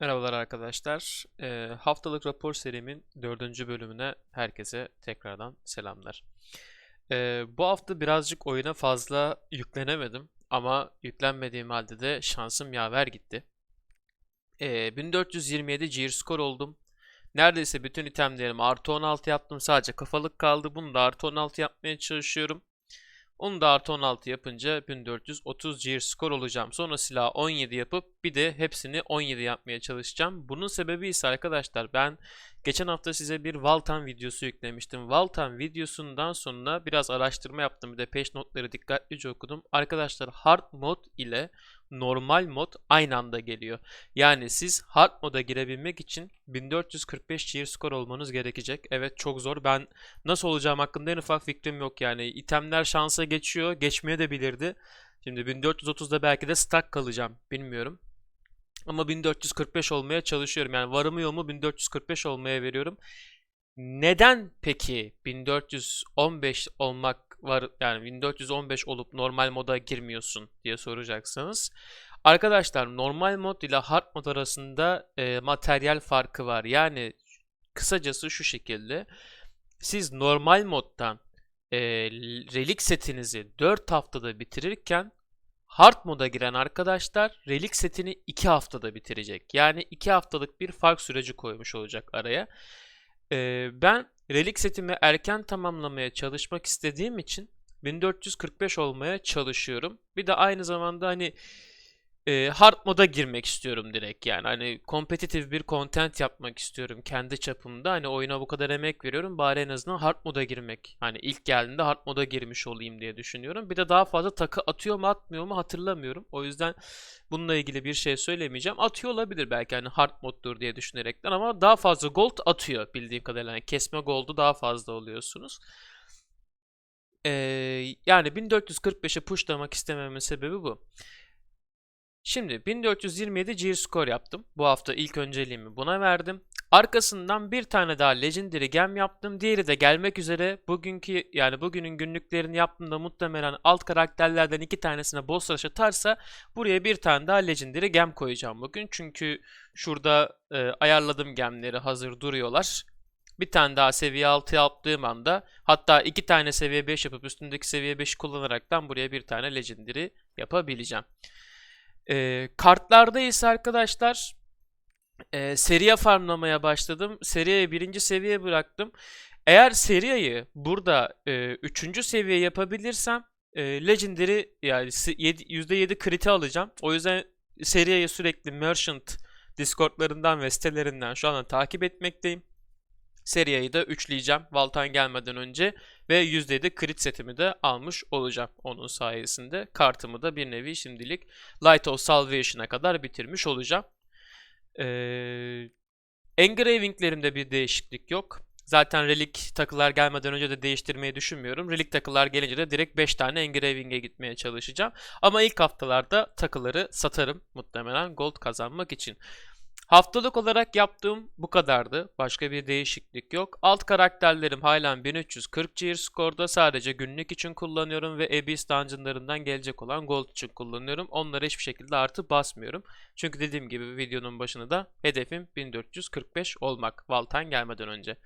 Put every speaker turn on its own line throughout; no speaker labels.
Merhabalar arkadaşlar. Eee, haftalık rapor serimin dördüncü bölümüne herkese tekrardan selamlar. Eee, bu hafta birazcık oyuna fazla yüklenemedim ama yüklenmediğim halde de şansım yaver gitti. Eee 1427 gear score oldum. Neredeyse bütün itemlerimi artı 16 yaptım. Sadece kafalık kaldı. Bunu da artı 16 yapmaya çalışıyorum. Onu da artı 16 yapınca 1430 gear score olacağım. Sonra silahı 17 yapıp bir de hepsini 17 yapmaya çalışacağım. Bunun sebebi ise arkadaşlar ben geçen hafta size bir Valtan videosu yüklemiştim. Valtan videosundan sonra biraz araştırma yaptım. Bir de peş notları dikkatlice okudum. Arkadaşlar hard mod ile normal mod aynı anda geliyor. Yani siz hard moda girebilmek için 1445 gear score olmanız gerekecek. Evet çok zor. Ben nasıl olacağım hakkında en ufak fikrim yok yani. İtemler şansa geçiyor. Geçmeye de bilirdi. Şimdi 1430'da belki de stuck kalacağım. Bilmiyorum. Ama 1445 olmaya çalışıyorum. Yani varımı yoğumu 1445 olmaya veriyorum. Neden peki 1415 olmak var yani 1415 olup normal moda girmiyorsun diye soracaksınız. Arkadaşlar normal mod ile hard mod arasında e, materyal farkı var. Yani kısacası şu şekilde. Siz normal moddan e, relik setinizi 4 haftada bitirirken hard moda giren arkadaşlar relik setini 2 haftada bitirecek. Yani 2 haftalık bir fark süreci koymuş olacak araya. E, ben relik setimi erken tamamlamaya çalışmak istediğim için 1445 olmaya çalışıyorum. Bir de aynı zamanda hani e, hard moda girmek istiyorum direkt yani. Hani kompetitif bir content yapmak istiyorum kendi çapımda. Hani oyuna bu kadar emek veriyorum. Bari en azından hard moda girmek. Hani ilk geldiğinde hard moda girmiş olayım diye düşünüyorum. Bir de daha fazla takı atıyor mu atmıyor mu hatırlamıyorum. O yüzden bununla ilgili bir şey söylemeyeceğim. Atıyor olabilir belki hani hard moddur diye düşünerekten ama daha fazla gold atıyor bildiğim kadarıyla. Yani kesme gold'u daha fazla oluyorsunuz. Ee, yani 1445'e pushlamak istememin sebebi bu. Şimdi 1427 gear score yaptım. Bu hafta ilk önceliğimi buna verdim. Arkasından bir tane daha Legendary Gem yaptım. Diğeri de gelmek üzere. Bugünkü yani bugünün günlüklerini yaptığımda muhtemelen alt karakterlerden iki tanesine boss rush atarsa buraya bir tane daha Legendary Gem koyacağım bugün. Çünkü şurada e, ayarladığım gemleri hazır duruyorlar. Bir tane daha seviye 6 yaptığım anda hatta iki tane seviye 5 yapıp üstündeki seviye 5'i kullanaraktan buraya bir tane Legendary yapabileceğim. E, kartlarda ise arkadaşlar e, seriye farmlamaya başladım. Seriye birinci seviye bıraktım. Eğer seriyeyi burada e, üçüncü seviye yapabilirsem e, Legendary yani yedi- %7 kriti alacağım. O yüzden seriyeyi sürekli Merchant Discord'larından ve sitelerinden şu anda takip etmekteyim. Seriyeyi de üçleyeceğim Valtan gelmeden önce ve %7 crit setimi de almış olacağım onun sayesinde. Kartımı da bir nevi şimdilik Light of Salvation'a kadar bitirmiş olacağım. Ee, engravinglerimde bir değişiklik yok. Zaten relik takılar gelmeden önce de değiştirmeyi düşünmüyorum. Relik takılar gelince de direkt 5 tane engraving'e gitmeye çalışacağım. Ama ilk haftalarda takıları satarım muhtemelen gold kazanmak için. Haftalık olarak yaptığım bu kadardı. Başka bir değişiklik yok. Alt karakterlerim halen 1340 gear skorda. Sadece günlük için kullanıyorum ve Abyss dungeonlarından gelecek olan gold için kullanıyorum. Onlara hiçbir şekilde artı basmıyorum. Çünkü dediğim gibi videonun başında da hedefim 1445 olmak. Valtan gelmeden önce.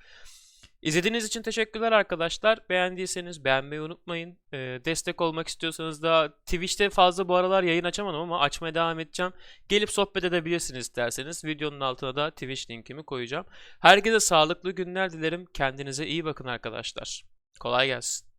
İzlediğiniz için teşekkürler arkadaşlar. Beğendiyseniz beğenmeyi unutmayın. Ee, destek olmak istiyorsanız da Twitch'te fazla bu aralar yayın açamadım ama açmaya devam edeceğim. Gelip sohbet edebilirsiniz isterseniz. Videonun altına da Twitch linkimi koyacağım. Herkese sağlıklı günler dilerim. Kendinize iyi bakın arkadaşlar. Kolay gelsin.